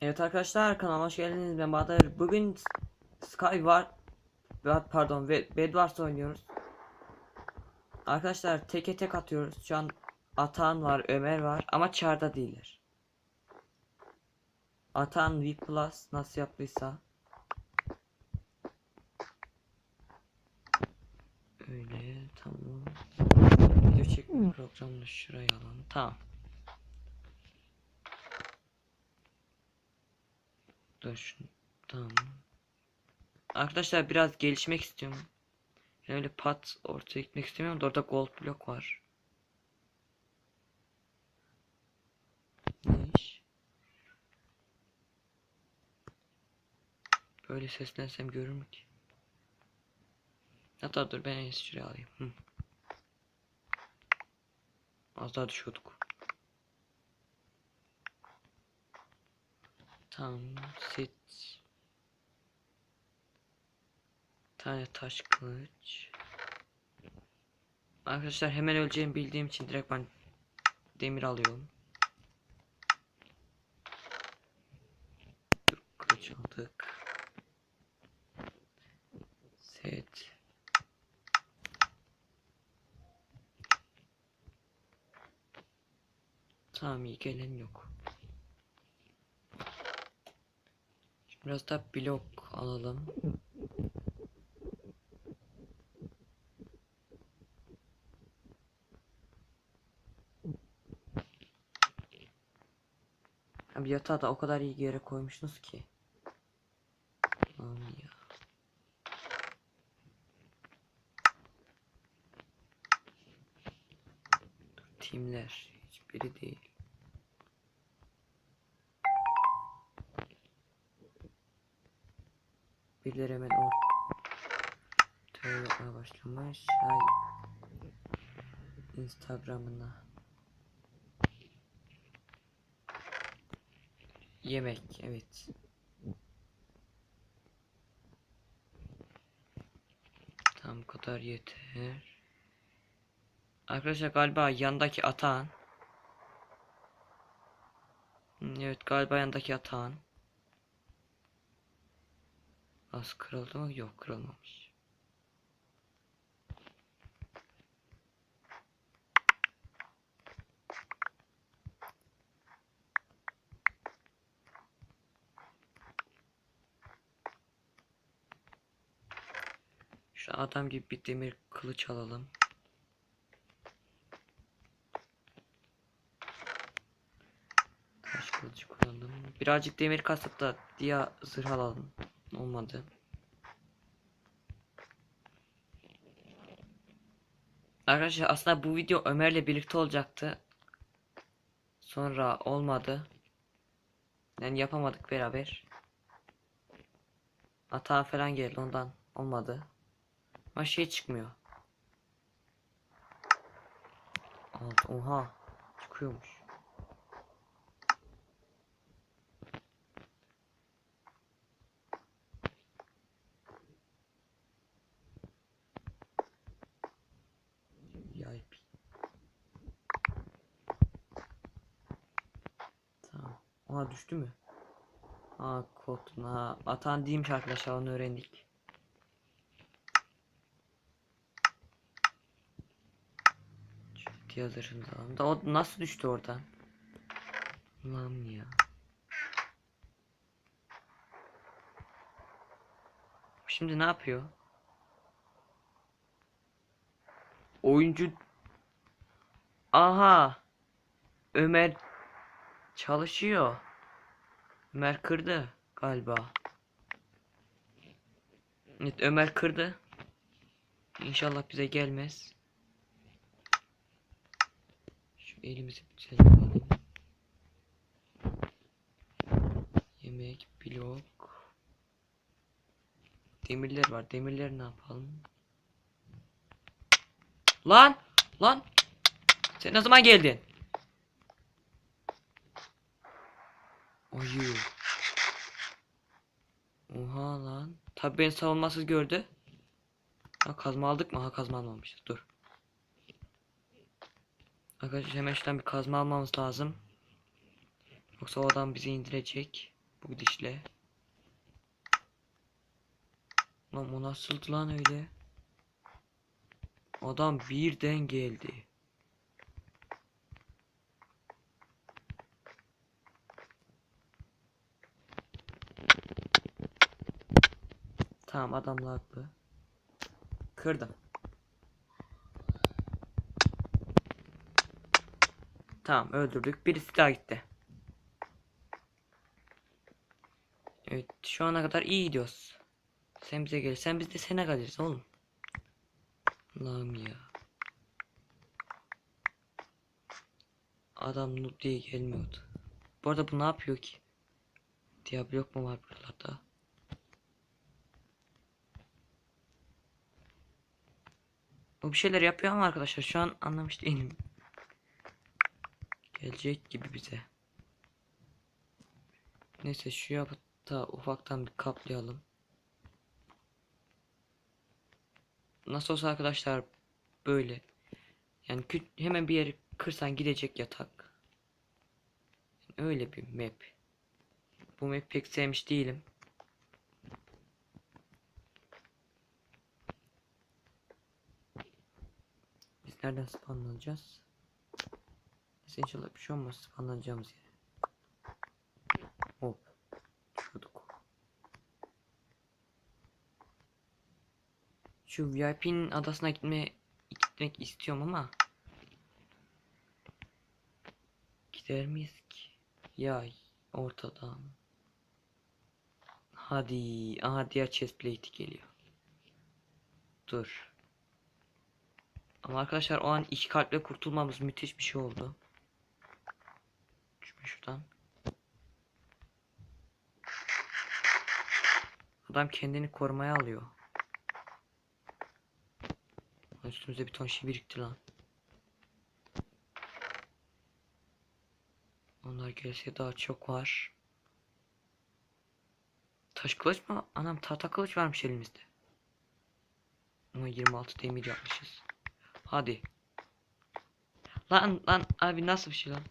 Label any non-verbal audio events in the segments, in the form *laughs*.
Evet arkadaşlar kanalıma hoş geldiniz ben Bahadır. Bugün Sky var pardon Bedwars oynuyoruz. Arkadaşlar teke tek atıyoruz. Şu an Atan var, Ömer var ama çarda değiller. Atan V Plus nasıl yaptıysa. Öyle tamam. Video çekme programını şuraya alalım. Tamam. Dur şunu. Tamam. Arkadaşlar biraz gelişmek istiyorum. Yani öyle pat ortaya gitmek istemiyorum da orada gold blok var. Ne iş? Böyle seslensem görür mü ki? Hatta dur ben en şuraya alayım. Hı. Az daha düşüyorduk. Tamam, sit. Tane taş kılıç. Arkadaşlar hemen öleceğimi bildiğim için direkt ben demir alıyorum. Dur, kılıç aldık. Set. İyi gelen yok. Şimdi Biraz da blok alalım. Abi yatağı da o kadar iyi yere koymuşsunuz ki. Aman ya. Timler hiçbiri değil. Birileri hemen o Tövbe başlamış. Hay Instagram'ına. Yemek evet. Tam kadar yeter. Arkadaşlar galiba yandaki atan. Evet galiba yandaki atan. Az kırıldı mı? Yok kırılmamış. Şu adam gibi bir demir kılıç alalım. Taş kılıç kullandım. Birazcık demir kasıp da diye zırh alalım. Olmadı. Arkadaşlar aslında bu video Ömer'le birlikte olacaktı. Sonra olmadı. Yani yapamadık beraber. Hata falan geldi ondan olmadı. Ama şey çıkmıyor. Alt oha çıkıyormuş. VIP. Tamam. Düştü mü? Aa koduna atan değilmiş arkadaşlar onu öğrendik. Hazırında alalım da o nasıl düştü oradan? Lan ya. Şimdi ne yapıyor? Oyuncu Aha Ömer çalışıyor. Ömer kırdı galiba. Evet Ömer kırdı. İnşallah bize gelmez. Şu elimizi alalım. Yemek, blok. Demirler var. Demirleri ne yapalım? Lan! Lan! Sen ne zaman geldin? Ayı. Oha lan. Tabi beni savunmasız gördü. Ha kazma aldık mı? Ha kazma almamışız. Dur. Arkadaşlar hemen şuradan bir kazma almamız lazım. Yoksa o adam bizi indirecek. Bu gidişle. Lan o nasıldı lan öyle? Adam birden geldi. Tamam adamlar haklı. Kırdım. Tamam öldürdük. Birisi daha gitti. Evet şu ana kadar iyi gidiyoruz. Sen bize gelirsen biz de sana geliriz oğlum. Allah'ım ya. Adam noob diye gelmiyordu. Bu arada bu ne yapıyor ki? Diablo yok mu var buralarda? O bir şeyler yapıyor ama arkadaşlar şu an anlamış değilim. Gelecek gibi bize. Neyse şu yapıp da ufaktan bir kaplayalım. Nasıl olsa arkadaşlar böyle. Yani hemen bir yeri kırsan gidecek yatak. Öyle bir map. Bu map pek sevmiş değilim. Nereden spawnlanacağız? Neyse inşallah bir şey olmaz spawnlanacağımız yere. Hop. Şuraduk. Şu VIP'nin adasına gitme gitmek istiyorum ama gider miyiz ki? Yay ortada. Hadi, aha diğer chest plate geliyor. Dur. Ama arkadaşlar o an iki kalple kurtulmamız müthiş bir şey oldu. Şuradan şuradan. Adam kendini korumaya alıyor. Üstümüzde bir ton şey birikti lan. Onlar gelse daha çok var. Taş kılıç mı? Anam tahta kılıç varmış elimizde. Ama 26 demir yapmışız. Hadi. Lan lan abi nasıl bir şey lan?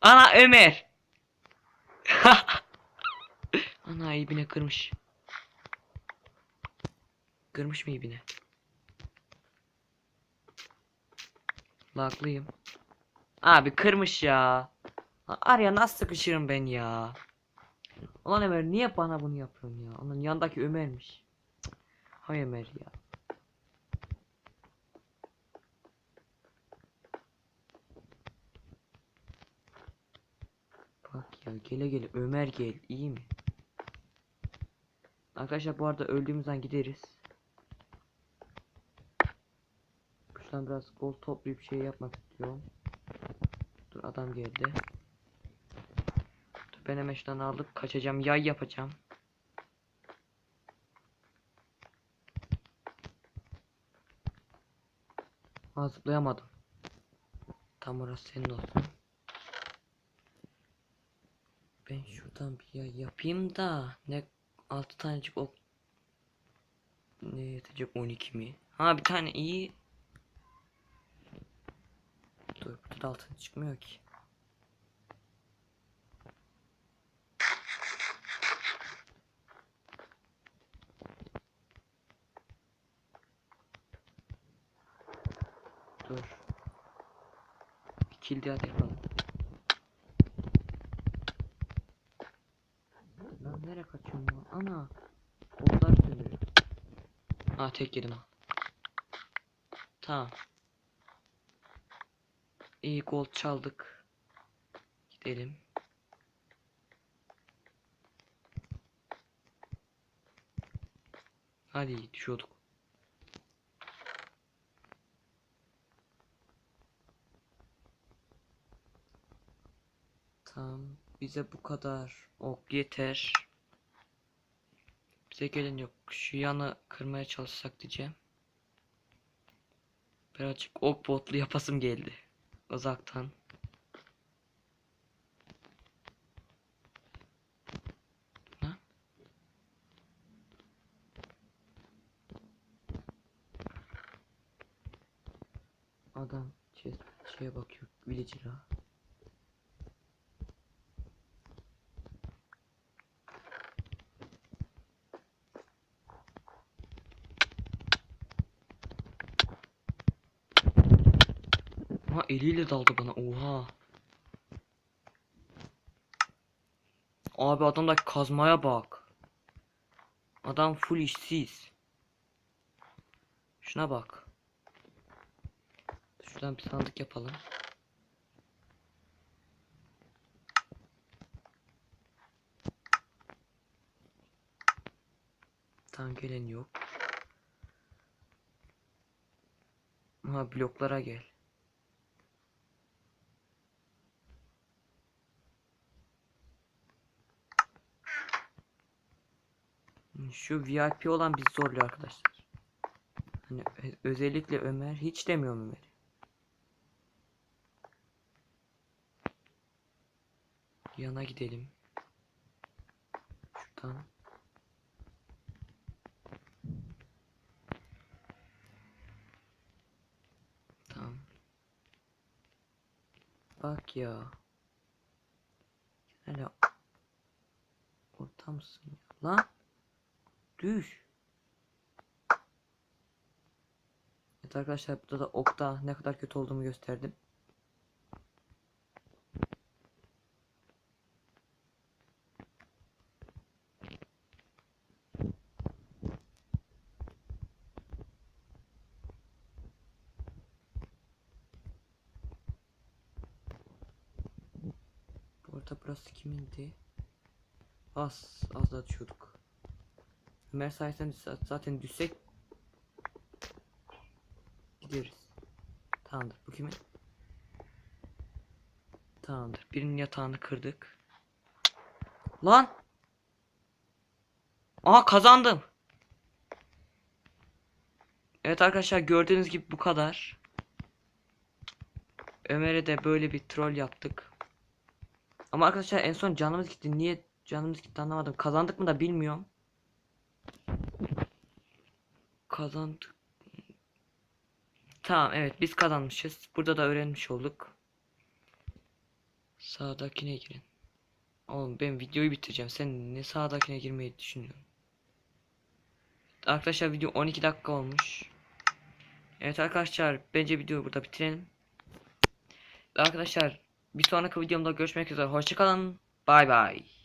Ana Ömer. *laughs* Ana ibine kırmış. Kırmış mı ibine? Laklıyım. Abi kırmış ya. Arya nasıl sıkışırım ben ya? Ulan Ömer niye bana bunu yapıyorsun ya? Onun yandaki Ömer'miş. Hay Ömer ya. Bak ya gele gele Ömer gel iyi mi? Arkadaşlar bu arada öldüğümüzden gideriz. Şuradan biraz gol toplayıp şey yapmak istiyorum. Dur adam geldi. Dur ben hemen şuradan alıp kaçacağım. Yay yapacağım. Aa zıplayamadım. Tam orası senin olsun. Ben şuradan bir yay yapayım da ne 6 tanecik ok ne yetecek 12 mi? Ha bir tane iyi. Dur burada da altın çıkmıyor ki. Dur. Bir kill daha da yapalım. Lan nereye kaçıyorum lan? Ana. Kollar dönüyor. Ha tek yedim. Tamam. İyi gol çaldık. Gidelim. Hadi düşüyorduk. Tamam. Bize bu kadar ok yeter. Size gelin yok. Şu yanı kırmaya çalışsak diyeceğim. Birazcık ok botlu yapasım geldi. Uzaktan. Adam şey, şeye bakıyor. Villager'a. Eliyle daldı bana oha. Abi adamdaki kazmaya bak. Adam full işsiz. Şuna bak. Şuradan bir sandık yapalım. Tam gelen yok. Ha bloklara gel. Şu VIP olan bizi zorluyor arkadaşlar. Hani ö- özellikle Ömer hiç demiyorum Ömer. Yana gidelim. Şuradan. Tamam. Bak ya. Hele orta mısın ya? Lan. Düş. Evet arkadaşlar burada da okta ne kadar kötü olduğumu gösterdim. Bu arada burası kimindi? Az, az da düşüyorduk. Za- zaten düşsek gideriz. Tamamdır. Bu kimin? Tamamdır. Birinin yatağını kırdık. Lan! Aa kazandım. Evet arkadaşlar gördüğünüz gibi bu kadar. Ömer'e de böyle bir troll yaptık. Ama arkadaşlar en son canımız gitti. Niye canımız gitti anlamadım. Kazandık mı da bilmiyorum. Kazandık. Tamam evet biz kazanmışız. Burada da öğrenmiş olduk. Sağdakine girin. Oğlum ben videoyu bitireceğim. Sen ne sağdakine girmeyi düşünüyorsun? Arkadaşlar video 12 dakika olmuş. Evet arkadaşlar bence videoyu burada bitirelim. Arkadaşlar bir sonraki videomda görüşmek üzere. Hoşçakalın. Bay bay.